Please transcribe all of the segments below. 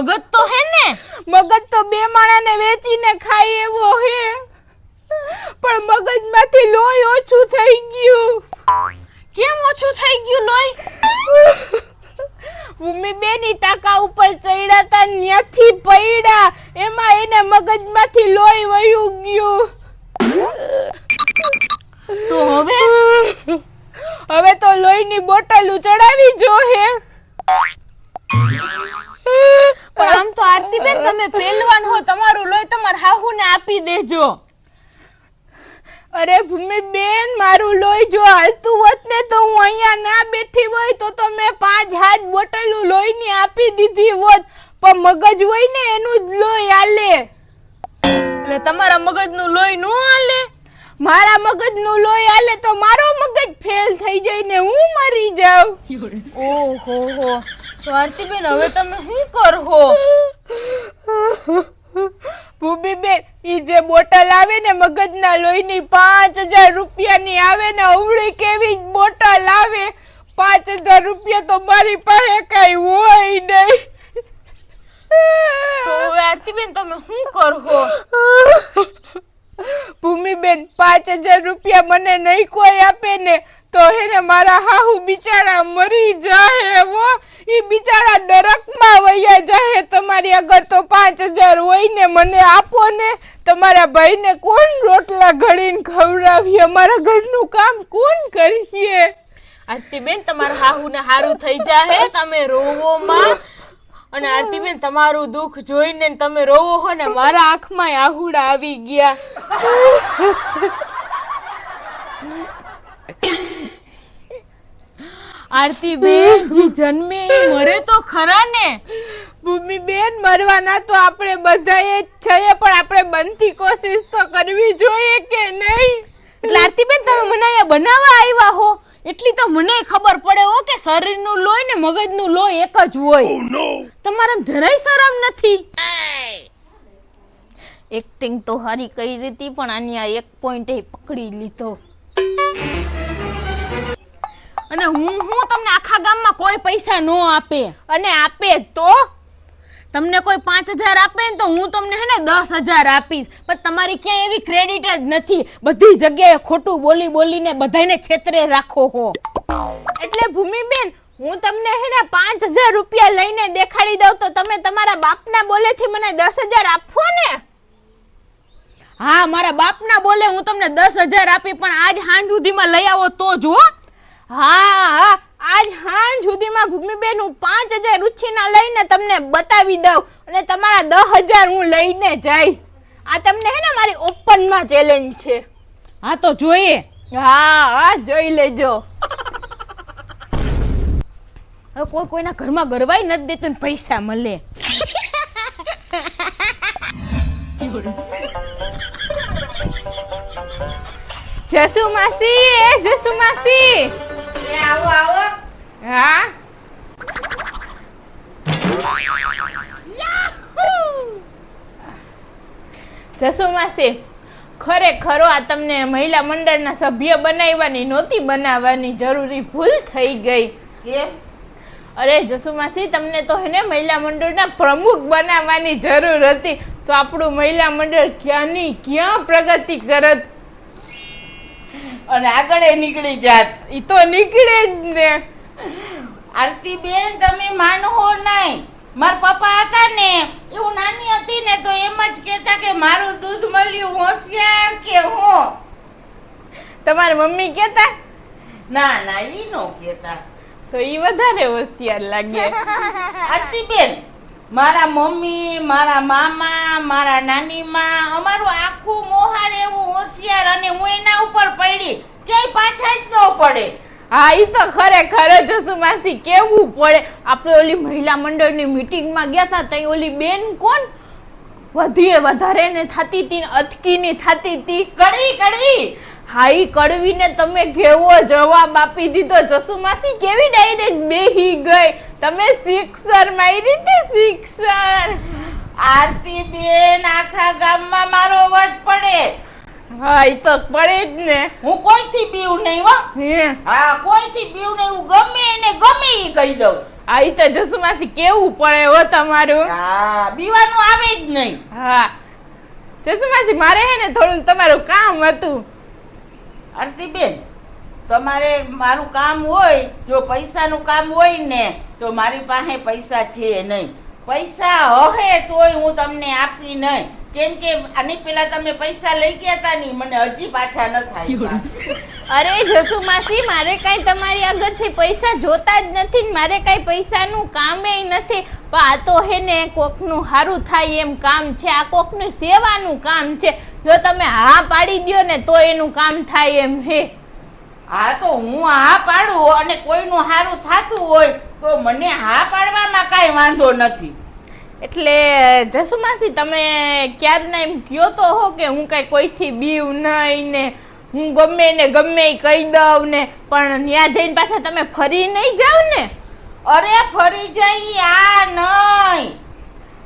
મગજ તો હે ને? મગજ તો બે માણાને વેચીને ખાય એવો હે. પણ મગજમાંથી લોહી ઓછું થઈ ગયું. કેમ ઓછું થઈ ગયું લોહી? ભૂમિ બેની ટાકા ઉપર ચડ્યા તા ન્યાથી પડ્યા એમાં એને મગજમાંથી લોહી વયું ગયું. તો હવે? હવે તો લોહીની બોટલ ચડાવી જો હે. પણ આમ તો આરતીબેન તમે પહેલવાન હો તમારું લોહી તમારા હાહુને આપી દેજો. અરે ભૂમિ બેન મારું લોહી જો હાલતું હોત ને તો હું અહીંયા ના બેઠી હોય તો તો મેં પાંચ હાથ બોટલ લોહીની આપી દીધી હોત. પણ મગજ હોય ને એનું જ લોહી હાલે. એટલે તમારા મગજનું લોહી નો હાલે? મારા મગજનું લોહી આલે તો મારો મગજ ફેલ થઈ જાય ને હું મરી જાઉં. ઓહો હો. તો બેન હવે તમે શું કરહો? ભૂમિબેન ઈ જે બોટલ આવે ને મગજના લોહીની પાંચ હજાર રૂપિયાની આવે ને અવળી કેવી બોટલ આવે? પાંચ હજાર રૂપિયા તો મારી પાસે કઈ હોય નહીં. તો બેન આરતીબેન તમે શું કરહો? ભૂમિબેન પાંચ હજાર રૂપિયા મને નહીં કોઈ આપે ને. તો હેને મારા હાહુ બિચારા મરી જાય હો. એ બિચારા દરકમાં વૈયા જાય તમારી આગળ તો પાંચ હજાર હોય ને મને આપો ને. તમારા ભાઈને કોણ રોટલા ઘડીને ખવડાવીએ? અમારા ઘરનું કામ કોણ કરીએ? આરતીબેન, તમારા હાહુને હારું થઈ જાહે. તમે રોવોમાં અને આરતીબેન, તમારું દુઃખ જોઈને તમે રોવો હો ને. મારા આંખમાં આહુડા આવી ગયા. આરતીબેન જે જન્મે મરે તો ખરા ને? ભૂમિબેન મરવાના તો આપણે બધાએ જ છે પણ આપણે બનતી કોશિશ તો કરવી જોઈએ કે નહીં? એટલે આરતી બેન તમે મને અહીંયા બનાવવા આવ્યા હો. એટલી તો મને ખબર પડે હો કે શરીરનું લોહી ને મગજનું લોહી એક જ હોય. તમારે જરાય શરમ નથી. એક્ટિંગ તો હારી કરી હતી પણ આની આ એક પોઈન્ટ પકડી લીધો. અને હું હું તમને આખા ગામમાં કોઈ પૈસા ન આપે. અને આપે તો. તમને કોઈ પાંચ હજાર આપે ને તો હું તમને હે ને દસ હજાર આપીશ. પણ તમારી ક્યાંય એવી ક્રેડિટ જ નથી. બધી જગ્યાએ ખોટું બોલી બોલીને બધાને છેતરે રાખો હો. એટલે ભૂમિબેન હું તમને હે ને પાંચ હજાર રૂપિયા લઈને દેખાડી દઉં તો તમે તમારા બાપના બોલેથી મને દસ હજાર આપો ને. હા મારા બાપના બોલે હું તમને દસ હજાર આપી પણ આજ સાંજ સુધીમાં લઈ આવો તો જો હા હા. આજ હાંજ સુધીમાં ભૂમિબેન હું પાંચ હજાર ઉછીના લઈને તમને બતાવી દઉં અને તમારા દસ હજાર હું લઈને જઈ આ તમને હે ને મારી ઓપનમાં ચેલેન્જ છે. હા તો જોઈએ. હા હા જોઈ લેજો. કોઈ કોઈના ઘરમાં ગરવાય નથી દેતું પૈસા મળે. જસુ માસી એ જસુ માસી આવો આવો. હા? જસુ માસી ખરેખરો આ તમને મહિલા મંડળના સભ્ય બનાવવાની નહોતી બનાવવાની જરૂરી ભૂલ થઈ ગઈ. અરે જસુમાસી તમને તો હેને મહિલા મંડળના પ્રમુખ બનાવવાની જરૂર હતી. તો આપણું મહિલા મંડળ ક્યાંની ક્યાં પ્રગતિ કરત? અને આગળ એ નીકળી જાત. ઈ તો નીકળે જ ને. આરતી બેન તમે માનો નહીં. મારા પપ્પા હતા ને એવું નાની હતી ને તો એમ જ કહેતા કે મારું દૂધ મળ્યું હોશિયાર કે હું? તમારા મમ્મી કહેતા? ના ના ઈ નો કહેતા. તો ઈ વધારે હોશિયાર લાગે. આરતી બેન મારા મમ્મી મારા મામા મારા નાની માં અમારું આખું મોહાર એવું હોશિયાર અને હું એના ઉપર પડી. ક્યાંય પાછા જ ન પડે. હા એ તો ખરેખર જસુ માસી કેવું પડે. આપણે ઓલી મહિલા મંડળની મીટિંગમાં ગયા હતા ત્યાં ઓલી બેન કોણ? વધીએ વધારે ને થતી હતી અટકીની થતી હતી કડી કડી હા ઈ કડવીને તમે કેવો જવાબ આપી દીધો. જસુ માસી કેવી ડાયરેક્ટ બેહી ગઈ? તમે સિક્સર મારી હતી સિક્સર. આરતી બેન આખા ગામમાં મારો વટ પડે. હા એ તો પડે જ ને. હું કોઈથી બીવ નહીં હો? હે. કોઈથી બીવ નહીં હું ગમે એને ગમે એ કહી દઉં. આ તો જસુ માસી કેવું પડે હો તમારું. હા બીવાનું આવે જ નહીં. હા. જસુ માસી મારે હે ને થોડુંક તમારું કામ હતું. આરતીબેન તમારે મારું કામ હોય, જો પૈસાનું કામ હોય ને, તો મારી પાસે પૈસા છે નહીં. પૈસા હવે તોય હું તમને આપી નહીં. કેમ કે આની પેલા તમે પૈસા લઈ ગયા હતા ની મને હજી પાછા ન થાય અરે જસુ માસી મારે કાંઈ તમારી આગળથી પૈસા જોતા જ નથી ને મારે કાંઈ પૈસાનું કામે નથી. પણ આ તો હે ને કોકનું સારું થાય એમ કામ છે. આ કોકનું સેવાનું કામ છે. જો તમે હા પાડી દો ને તો એનું કામ થાય એમ હે. હા તો હું હા પાડું અને કોઈનું સારું થાતું હોય તો મને હા પાડવામાં કાંઈ વાંધો નથી. એટલે જસુમાસી તમે ક્યારના એમ કયો તો હો કે હું કાંઈ કોઈથી બીવ નહીં ને હું ગમે ને ગમે કહી દઉં ને પણ ત્યાં જઈને પાછા તમે ફરી નહીં જાવ ને? અરે ફરી જઈ આ નહીં.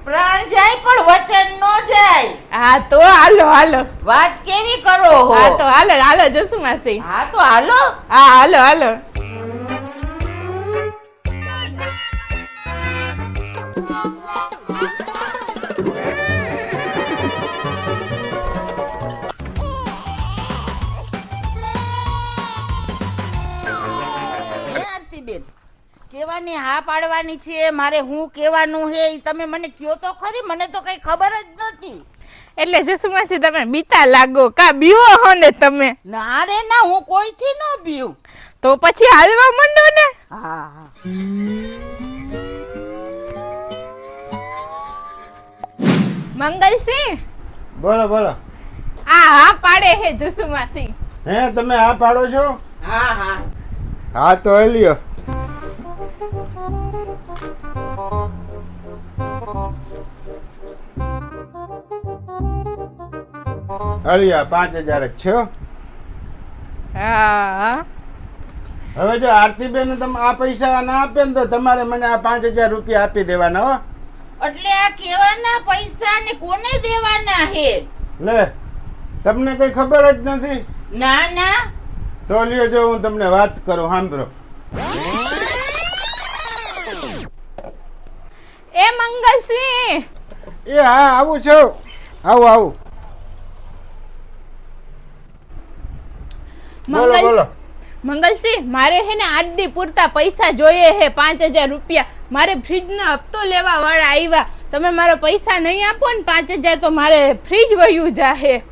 પ્રાણ જાય પણ વચન ન જાય. હા તો હાલો હાલો. વાત કેવી કરો હા તો હાલો હાલો જસુમાસી. હા તો હાલો. હા હાલો હાલો. કેવાની હા પાડવાની છે મારે હું કહેવાનું હે એ તમે મને કયો તો ખરી મને તો કઈ ખબર જ નથી. એટલે જસુમાસી તમે બીતા લાગો કા બીવો હો ને તમે? ના રે ના હું કોઈથી ન બીઉં તો પછી હાલવા માંડો ને? હા હા. મંગલસિંહ? બોલો બોલો. આ હા પાડે હે જસુમાસી. હે તમે આ પાડો છો? હા હા. હા તો લ્યો અલિયા પાંચ હજાર જ છે હા. હવે જો આરતીબેન તમે આ પૈસા ના આપે ને તો તમારે મને આ પાંચ હજાર રૂપિયા આપી દેવાના હો. એટલે આ કેવાના પૈસા ને કોને દેવાના હે? લે તમને કઈ ખબર જ નથી? ના ના. તો લ્યો જો હું તમને વાત કરું સાંભળો. એ મંગલસિંહ. એ હા આવું છો. આવું આવું. બોલો મંગલ બોલો. મંગલસિંહ મારે હે ને દી પૂરતા પૈસા જોઈએ હે પાંચ હજાર રૂપિયા. મારે ફ્રીજનો હપ્તો લેવા વાળા આવ્યા તમે મારા પૈસા નહીં આપો ને પાંચ હજાર તો મારે ફ્રીજ વયું જાહે.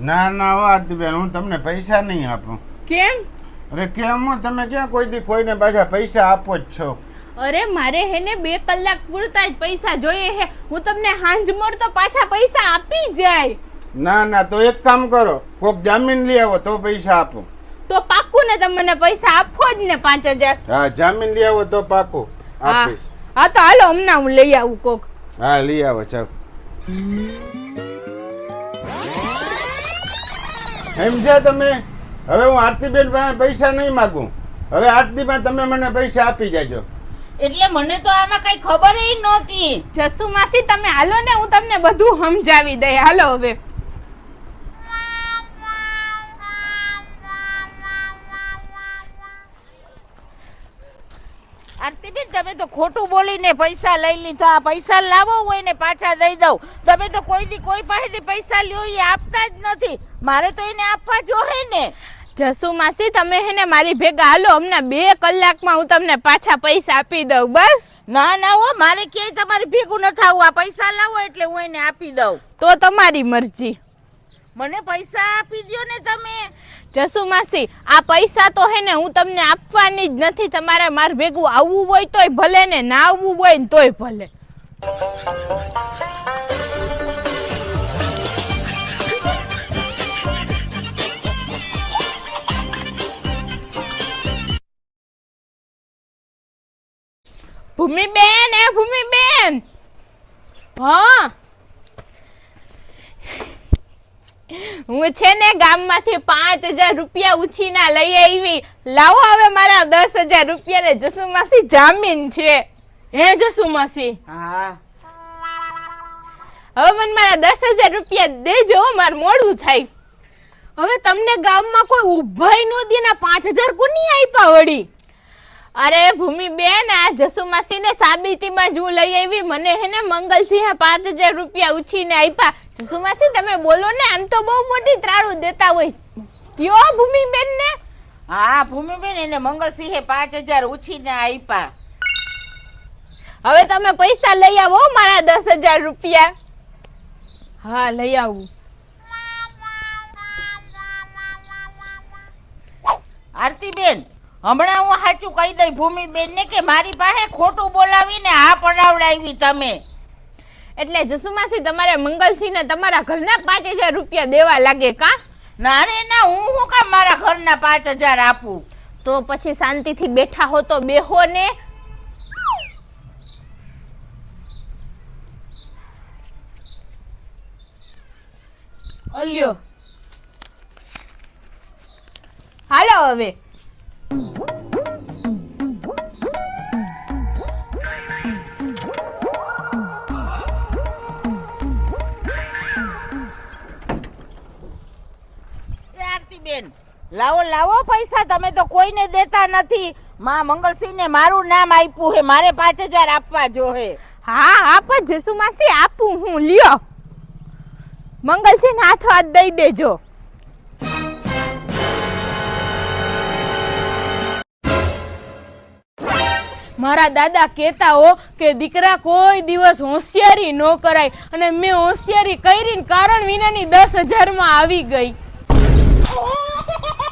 ના ના હો આરતીબેન હું તમને પૈસા નહીં આપું. કેમ? અરે કેમ તમે ક્યાં કોઈ દી કોઈને પાછા પૈસા આપો જ છો? અરે મારે હે ને બે કલાક પૂરતા જ પૈસા જોઈએ હે. હું તમને હાંજ તો પાછા પૈસા આપી જાય. ના ના તો એક કામ કરો કોક જામીન લઈ આવો તો પૈસા આપો. તો પાક્કું ને તમે મને પૈસા આપો જ ને પાંચ હજાર. હા જામીન લઈ આવો તો પાક્કું હા. આપીશ. હા તો હાલો હમણાં હું લઈ આવું કોક. હા લઈ આવો ચાલ એમ તમે? હવે હું આરતીબેન પાસે પૈસા નહીં માગું. હવે આરતીમાં તમે મને પૈસા આપી જાજો. એટલે મને તો આમાં કઈ ખબર ય નહોતી. જસુ માસી તમે હાલો ને હું તમને બધું સમજાવી દઈ. હાલો હવે. આરતીબેન તમે તો ખોટું બોલીને પૈસા લઈ લીધા પૈસા લાવો હોય ને પાછા દઈ દઉં. તમે તો કોઈ દી કોઈ પાસેથી પૈસા લ્યો એ આપતા જ નથી. મારે તો એને આપવા જોહે ને. જસુ માસી તમે હે ને મારી ભેગા હાલો હમણાં બે કલાકમાં હું તમને પાછા પૈસા આપી દઉં બસ. ના ના હો મારે ક્યાંય તમારી ભેગું ન થવું. આ પૈસા લાવો એટલે હું એને આપી દઉં. તો તમારી મરજી. મને પૈસા આપી દો ને તમે. જસુ માસી, આ પૈસા તો હે ને હું તમને આપવાની જ નથી. તમારે માર ભેગું આવવું હોય તોય ભલે ને ના આવવું હોય ને તોય ભલે. ભૂમિબેન, એ ભૂમિબેન. હા? હું છે ને ગામમાંથી પાંચ હજાર રૂપિયા ઉછીના લઈ આવી. લાવો હવે મારા દસ હજાર રૂપિયા ને જસુમાંથી જામીન છે. હે જસુ માસી હા. હવે મને મારા દસ હજાર રૂપિયા દેજો મારે મોડું થાય. હવે તમને ગામમાં કોઈ ઉભાઈ નો દે ને પાંચ હજાર કોની આપ્યા વળી? અરે ભૂમિ બેન આ જસુ માસીને સાબિતીમાં જ હું લઈ આવી. મને હે ને મંગલસિંહે પાંચ હજાર રૂપિયા ઉછીને આપ્યા. જસુ માસી તમે બોલો ને આમ તો બહુ મોટી ત્રાળું દેતા હોય. કયો ભૂમિ બેન ને હા ભૂમિ બેન એને મંગલસિંહે પાંચ હજાર ઉછીને આપ્યા. હવે તમે પૈસા લઈ આવો મારા દસ હજાર રૂપિયા. હા લઈ આવું. આરતીબેન હમણાં હું સાચું કહી દઈ ભૂમિબેન ને કે મારી પાસે ખોટું બોલાવીને હા પડાવડાવી તમે. એટલે જસુમાસી તમારે મંગલસિંહને તમારા ઘરના પાંચ હજાર રૂપિયા દેવા લાગે કા? ના રે ના હું શું કામ મારા ઘરના પાંચ હજાર આપું? તો પછી શાંતિથી બેઠા હો તો બેહો ને. અલ્યો. હાલો હવે. આરતીબેન, લાવો લાવો પૈસા. તમે તો કોઈને દેતા નથી. માં મંગળસિંહને મારું નામ આપ્યું હે મારે પાંચ હજાર આપવા જો હે. હા હા, પણ જસુ માસી આપું હું. લ્યો. મંગલસિંહ હાથ હાથ દઈ દેજો. મારા દાદા કહેતા હો કે દીકરા કોઈ દિવસ હોશિયારી ન કરાય અને મેં હોશિયારી કરીને કારણ વિનાની દસ હજારમાં આવી ગઈ!